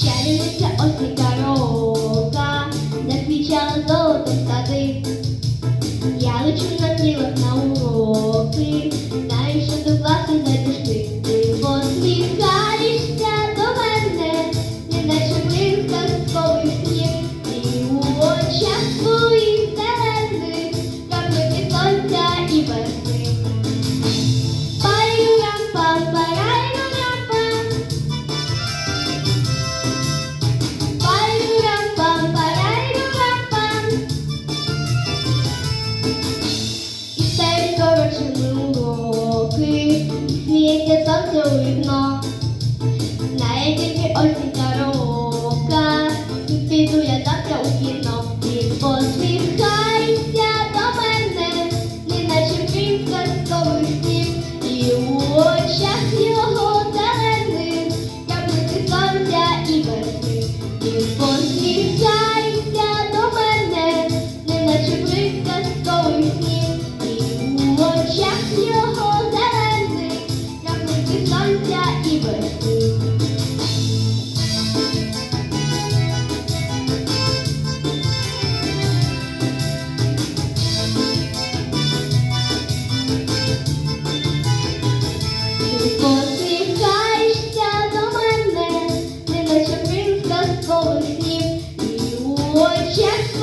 Чарівниця освіта рока, засвічала золотом сади. Я лечу на крилах на уроки. у вікно, знає тільки очі та посміхаєшся до мене, неначе пинка з твоїх і у очах.